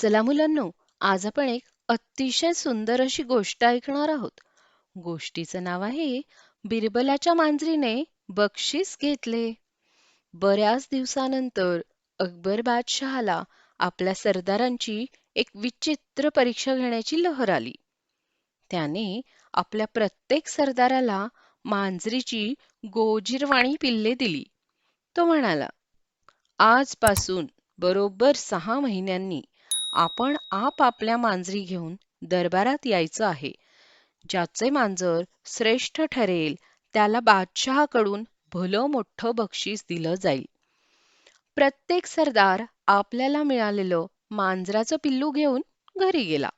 चला मुलांनो आज आपण एक अतिशय सुंदर अशी गोष्ट ऐकणार आहोत. गोष्टीचं नाव आहे बिरबलाच्या मांजरीने बक्षीस घेतले. बऱ्याच दिवसानंतर अकबर बादशहाला आपल्या सरदारांची एक विचित्र परीक्षा घेण्याची लहर आली. त्याने आपल्या प्रत्येक सरदाराला मांजरीची गोजीरवाणी पिल्ले दिली. तो म्हणाला आजपासून बरोबर सहा महिन्यांनी आपण आपापल्या मांजरी घेऊन दरबारात यायचं आहे. ज्याचे मांजर श्रेष्ठ ठरेल त्याला बादशहाकडून भलं मोठं बक्षीस दिलं जाईल. प्रत्येक सरदार आपल्याला मिळालेलं मांजराचं पिल्लू घेऊन घरी गेला.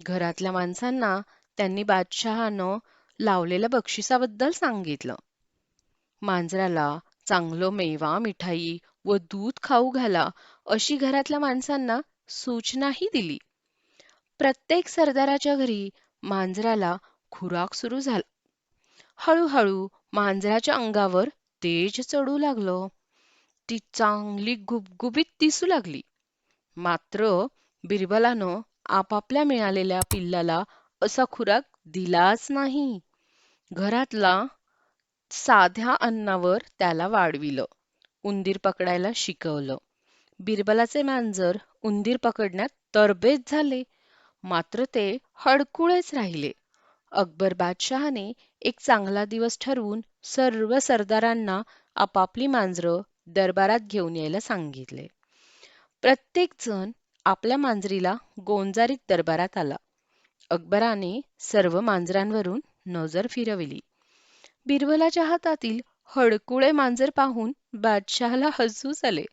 घरातल्या माणसांना त्यांनी बादशहानं लावलेल्या बक्षिसाबद्दल सांगितलं. मांजराला चांगलं मेवा मिठाई व दूध खाऊ घाला अशी घरातल्या माणसांना सूचनाही दिली. प्रत्येक सरदाराच्या घरी मांजराला खुराक सुरू झाला. हळूहळू मांजराच्या अंगावर तेज चढू लागलं. ती चांगली गुबगुबीत दिसू लागली. मात्र बिरबलानं आपापल्या मिळालेल्या पिल्लाला असा खुराक दिलाच नाही. घरातला साध्या अन्नावर त्याला वाढविलं. उंदीर पकडायला शिकवलं. बिरबलाचे मांजर उंदीर पकडण्यात तरबेज झाले. मात्र ते हडकुळेच राहिले. अकबर बादशहाने एक चांगला दिवस ठरवून सर्व सरदारांना आपापली मांजरं दरबारात घेऊन यायला सांगितले. प्रत्येक जण आपल्या मांजरीला गोंजारीत दरबारात आला. अकबराने सर्व मांजरांवरून नजर फिरविली. बिरबलाच्या हातातील हडकुळे मांजर पाहून बादशहाला हसूच आले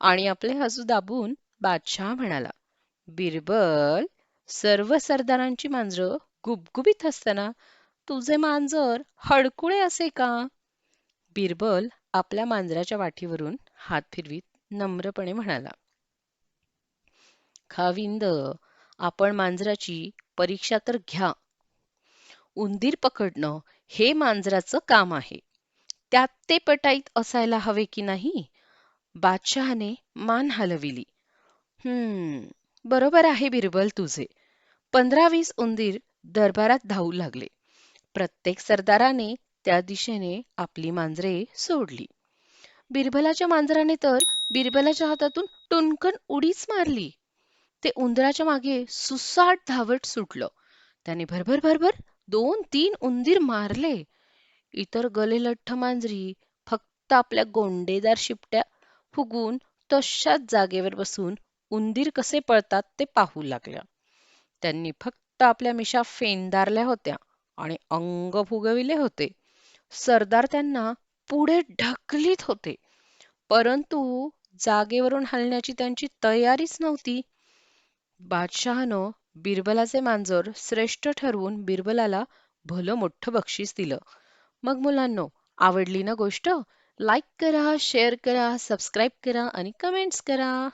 आणि आपले हसू दाबून बादशहा म्हणाला बिरबल सर्व सरदारांची मांजरं गुबगुबीत असताना तुझे मांजर हडकुळे असे का? बिरबल आपल्या मांजराच्या वाठीवरून हात फिरवीत नम्रपणे म्हणाला खाविंद आपण मांजराची परीक्षा तर घ्या. उंदीर पकडणं हे मांजराचं काम आहे. त्यात ते पटाईत असायला हवे की नाही? बादशहाने मान हलविली. हम्म बरोबर आहे बिरबल तुझे. पंधरा वीस उंदीर दरबारात धावू लागले. प्रत्येक सरदाराने त्या दिशेने आपली मांजरे सोडली. बिरबलाच्या मांजराने तर बिरबलाच्या हातातून टुनकन उडीच मारली. ते उंदराच्या मागे सुसाट धावत सुटलं. त्याने भरभर भरभर दोन तीन उंदीर मारले. इतर गलेलठ्ठ मांजरी फक्त आपल्या गोंडेदार शिपट्या फुगून तशाच जागेवर बसून उंदीर कसे पळतात ते पाहू लागल्या. त्यांनी फक्त आपल्या मिशा फेंदारल्या होत्या आणि अंग फुगविले होते. सरदार त्यांना पुढे ढकलीत होते. परंतु जागेवरून हलण्याची त्यांची तयारीच नव्हती. बादशहानं बिरबलाचे मांजर श्रेष्ठ ठरवून बिरबलाला भलं मोठं बक्षीस दिलं. मग मुलांनो आवडली ना गोष्ट? लाईक करा शेअर करा सबस्क्राईब करा आणि कमेंट्स करा.